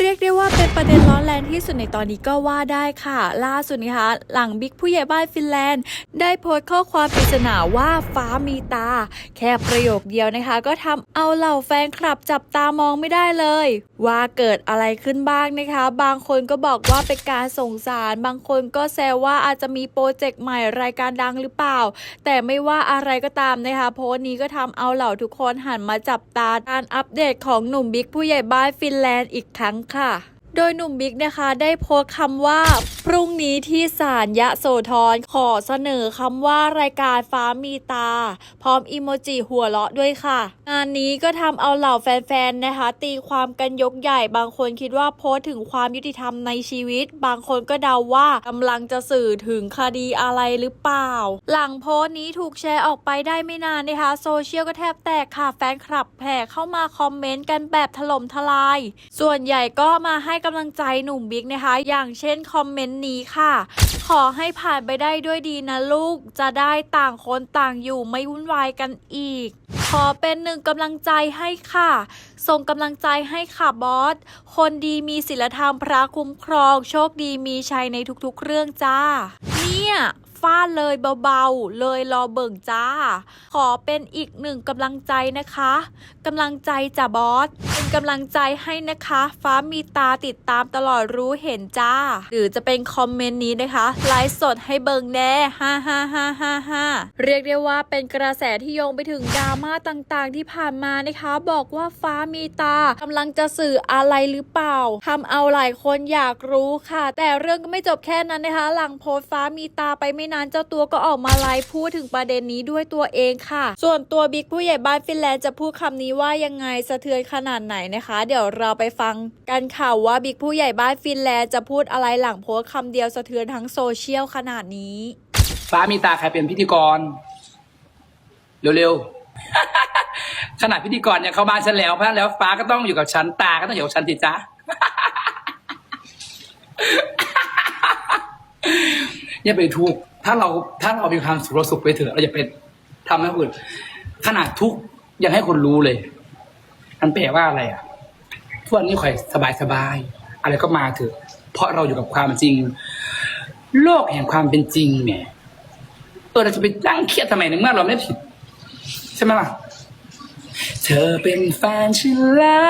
เรียกได้ว่าเป็นประเด็นร้อนแรงที่สุดในตอนนี้ก็ว่าได้ค่ะ ล่าสุดนะคะหลังบิ๊กผู้ใหญ่บ้านฟินแลนด์ ได้โพสต์ข้อความปริศนาว่าฟ้ามีตา แค่ประโยคเดียวนะคะ ก็ทำเอาเหล่าแฟนคลับจับตามองไม่ได้เลย ว่าเกิดอะไรขึ้นบ้างนะคะ บางคนก็บอกว่าเป็นการส่งสาร บางคนก็แซวว่าอาจจะมีโปรเจกต์ใหม่รายการดังหรือเปล่า แต่ไม่ว่าอะไรก็ตามนะคะโพสต์นี้ก็ทำเอาเหล่าทุกคนหันมาจับตาการอัปเดตของหนุ่มบิ๊กผู้ใหญ่บ้านฟินแลนด์อีกครั้งค่ะ โดยหนุ่มบิ๊กนะคะได้โพสต์คำว่า พรุ่งนี้ที่ศาลยะโสธรขอเสนอคำว่ารายการฟ้ามีตา พร้อมอีโมจิหัวเราะด้วยค่ะงานนี้ก็ทำเอาเหล่าแฟนๆนะคะ ตีความกันยกใหญ่บางคนคิดว่าโพสต์ถึงความยุติธรรมในชีวิต บางคนก็เดาว่ากำลังจะสื่อถึงคดีอะไรหรือเปล่า หลังโพสต์นี้ถูกแชร์ออกไปได้ไม่นานนะคะโซเชียลก็แทบแตกค่ะแฟนคลับแผ่เข้ามาคอมเมนต์กันแบบถล่มทลาย ส่วนใหญ่ก็มาให้กกำลังใจหนุ่มบิ๊กนะคะ อย่างเช่นคอมเมนต์นี้ค่ะ ขอให้ผ่านไปได้ด้วยดีนะลูก จะได้ต่างคนต่างอยู่ไม่วุ่นวายกันอีก ขอเป็นหนึ่งกำลังใจให้ค่ะ ส่งกำลังใจให้ค่ะบอส คนดีมีศีลธรรมพระคุ้มครอง โชคดีมีชัยในทุกๆเรื่องจ้า เนี่ย ฟาดเลยเบาๆ เลยรอเบิ่งจ้า ขอเป็นอีกหนึ่งกำลังใจนะคะกำลังใจจ้ะบอส เป็นกำลังใจให้นะคะ ฟ้ามีตาติดตามตลอดรู้เห็นจ้า หรือจะเป็นคอมเมนต์นี้นะคะไลฟ์สดให้เบิงแน่ฮ่าฮ่าฮ่าฮ่าฮ่าเรียกได้ว่าเป็นกระแสที่โยงไปถึงดราม่าต่างๆ ที่ผ่านมานะคะ บอกว่าฟ้ามีตากำลังจะสื่ออะไรหรือเปล่าทำเอาหลายคนอยากรู้ค่ะ แต่เรื่องก็ไม่จบแค่นั้นนะคะ หลังโพสฟ้ามีตาไปไม่นานเจ้าตัวก็ออกมาไลฟ์พูดถึงประเด็นนี้ด้วยตัวเองค่ะ ส่วนตัวบิ๊กผู้ใหญ่บ้านฟินแลนด์จะพูดคำนี้ว่ายังไงสะเทือนขนาดไหนนะคะ เดี๋ยวเราไปฟังกันค่ะว่าบิ๊กผู้ใหญ่บ้านฟินแลนด์จะพูดอะไรหลังโพสต์คำเดียวสะเทือนทั้งโซเชียลขนาดนี้ ฟ้ามีตาใครเป็นพิธีกร เร็วๆ ขนาดพิธีกรยังเข้าบ้านฉันแล้วเพราะฉะนั้นแล้วฟ้าก็ต้องอยู่กับฉันตาก็ต้องอยู่กับฉันสิจ๊ะอย่าไปทุกข์ ถ้าเราถ้าเรามีความสุขเราสุขไปเถอะเราอย่าไปทำให้คนอื่น ขนาดทุกข์ยังให้คนรู้เลยมันแปลว่าอะไรอะทุกวันนี้ข่อยสบายสบายอะไรก็มาเถอะ เพราะเราอยู่กับความจริง โลกแห่งความเป็นจริง เนี่ยเออเราจะไปนั่งเครียดทำไมในเมื่อเราไม่ผิด ใช่ไหมล่ะเธอเป็นแฟนฉันแล้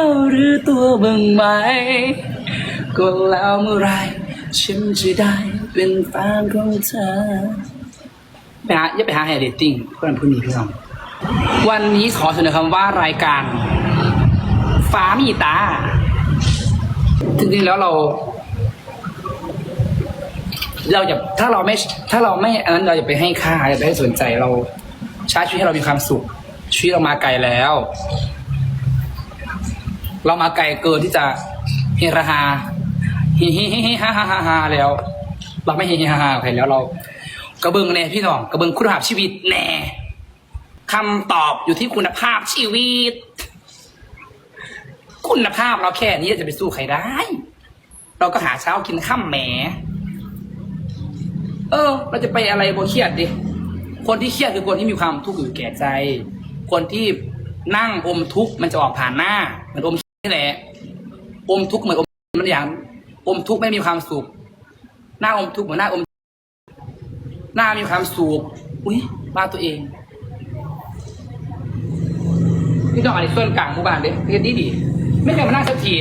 ว หรือตัวเบิ่งไหมก็แล้วเมื่อไหร ฉันจะได้เป็นแฟนของเธอไปหาอย่าไปหาแฮร์เดตติ้งเพื่อนผู้นี้พี่น้องวันนี้ขอเสนอคำว่ารายการ ฟ้ามีตา จริงๆแล้วเรา เราอย่าถ้าเราไม่ ถ้าเราไม่อันนั้นเราอย่าไปให้ค่าอย่าไปให้สนใจเราใช้ชีวิตให้เรามีความสุขชีวิตเรามาไกลแล้ว เรามาไกลเกินที่จะเฮราฮา ฮิฮิฮิฮิฮ่าฮ่าฮ่าฮ่าแล้ว เราไม่ฮิฮิฮ่าฮ่าใครแล้วเรา กระเบิงแน่พี่น้องกระเบิงคุณภาพชีวิตแน่คำตอบอยู่ที่คุณภาพชีวิต คุณภาพเราแค่นี้จะไปสู้ใครได้ เราก็หาเช้ากินข้ามแหม เออ เราจะไปอะไรโบเครียดดิคนที่เครียดคือคนที่มีความทุกข์อยู่แก่ใจ คนที่นั่งอมทุกข์มันจะออกผ่านหน้าเหมือนอมนี่แหละอมทุกข์เหมือนอมมันอย่าง อมทุกข์ไม่มีความสุข หน้าอมทุกข์เหมือนหน้าอม หน้ามีความสุข อุ้ยบ้าตัวเองพี่ต้องอันนี้ส่วนกลางหมู่บ้านเด้เรียนดีดี ไม่เคยมานั่งสักที